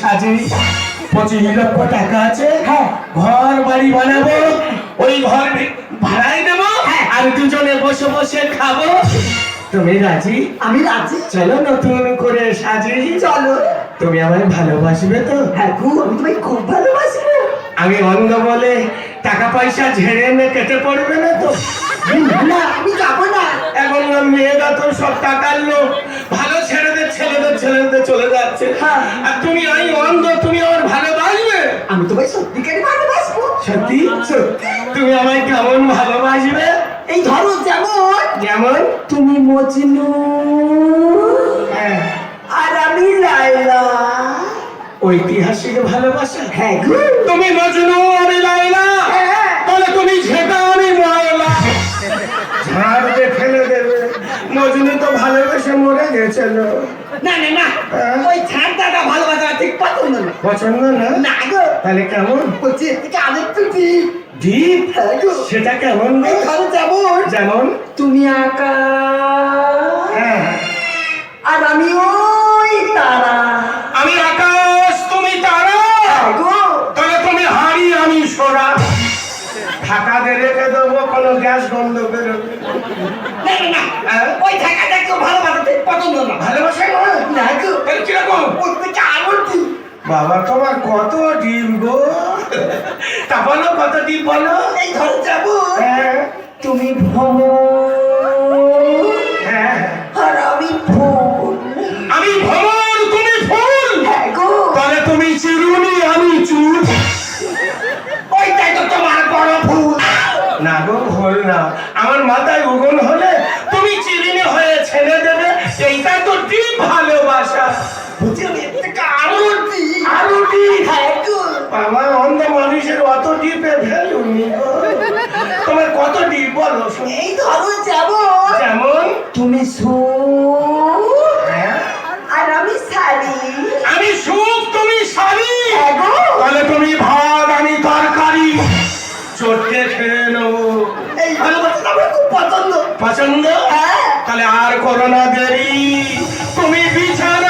সাজি পঁচিশ লক্ষ টাকা আছে। হ্যাঁ। ঘর বাড়ি বানাবো। ওই ঘর ভাড়াই দেবো। আর দুজনে বসে বসে খাব। তুমি রাজি? আমি রাজি। চলো নতুন করে সাজি চলো। তুমি আমায় ভালোবাসবে তো? হ্যাঁ গু আমি তোমায় খুব ভালোবাসি আমি অন্ধ বলে টাকা পয়সা ঝেড়ে এনে কেটে পড়বে না তো? না আমি যাব না। এখন না মেয়েরা তো সব টাকার লোক ভালো ছেলেদের ছেলেদের ছেলেদের চলে যাচ্ছে। হ্যাঁ। আর তুমি আমি অন্ধ তুমি আমার ভালোবাসবে আমি তোমায় সত্যিকারই ভালোবাসবো সত্যি তুমি আমায় কেমন ভালোবাসবে? এই ধরো যেমন। যেমন? তুমি মজনু। হ্যাঁ, আর আমি লাইলা ঐতিহাসিক ভালোবাসা? হ্যাঁ তুমি মজনু আমি লাইলা হ্যাঁ। তাহলে তুমি গেছিল। না না না। হ্যাঁ। ওই ভালোবাসা ঠিক পছন্দ না। পছন্দ না? না গো। তাহলে কেমন? বলছি আরেকটু ডিপ হ্যাঁ সেটা কেমন? যেমন। যেমন? তুমি আঁকা। হ্যাঁ। আর আমি ওই তারা। আমি আকাশ তুমি তারা। গো। তাহলে তুমি হাড়ি আমি সোরা ঢাকা রেখে দেবো কোনো গ্যাস বন্ধ বেরোবে না না না হ্যাঁ? ওই থাকাটা একটু ভালোবাসা ঠিক পছন্দ না ভালোবাসা নয় না গো তাহলে কীরকম ওর থেকে আরও ডিপ বাবা তোমার কত ডিম গো? তা বলো কত ডিম বলো? এই ধরো যেমন হ্যাঁ তুমি ভ্রমণ হ্যাঁ। আর আমি ফুল আমি ভ্রমণ তুমি ফুল। হ্যাঁ তাহলে তুমি চিরুনি আমি চুল। ওইটাই তো তোমার বড় ভুল। না গো ভুল না। আমার মাথায় উগল হলে তুমি চিরিনি হয়ে ছেড়ে দেবে। এইটা তো ডিপ ভালোবাসা। বুঝি আমি আরও অন্ধ মানুষের অত ডিপে ভ্যালু নেই তোমার কত ডিপ বলো এই ধরো যেমন। যেমন? তুমি সুর হ্যাঁ, আর আমি শাড়ি। আমি সুখ তুমি শাড়ি। হ্যাঁ তাহলে তুমি ভাত আমি তরকারি। চটকে খেয়ে নেব। এই ভালোবাসা আমার খুব পছন্দ। পছন্দ? হ্যাঁ। তাহলে আর করোনা দেরি। তুমি বিছানা